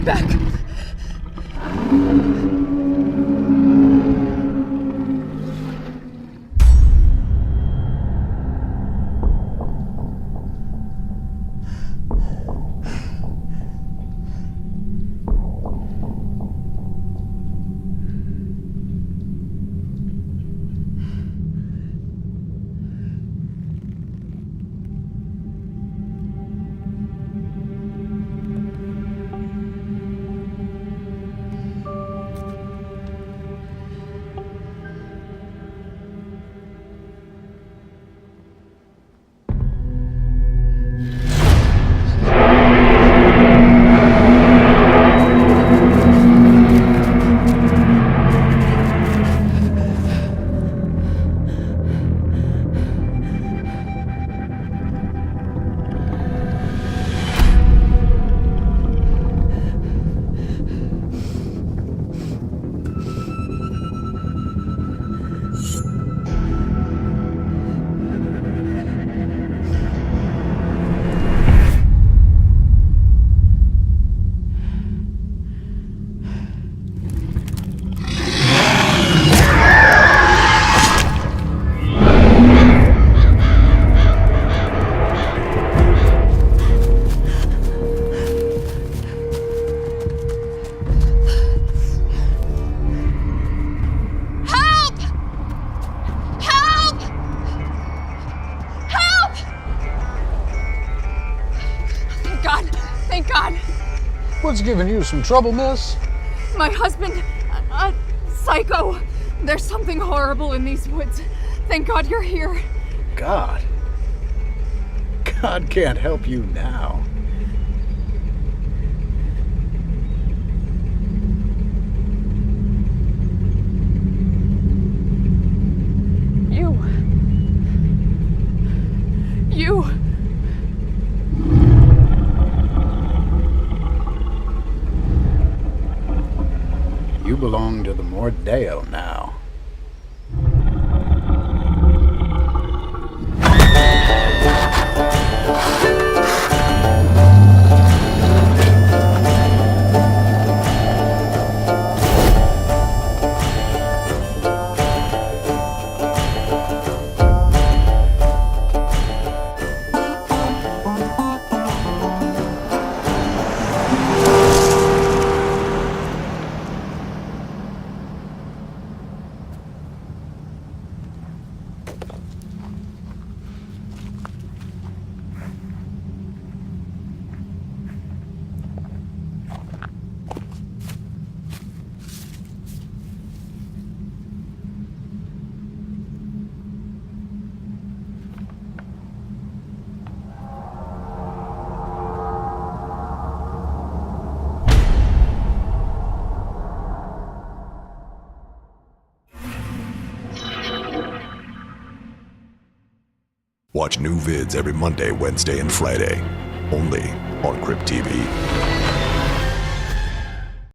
right back. What's giving you some trouble, miss? My husband, a, a psycho. There's something horrible in these woods. Thank God you're here. God. God can't help you now. You. You. You belong to the Mordeo now. Watch new vids every Monday, Wednesday, and Friday. Only on Crypt TV.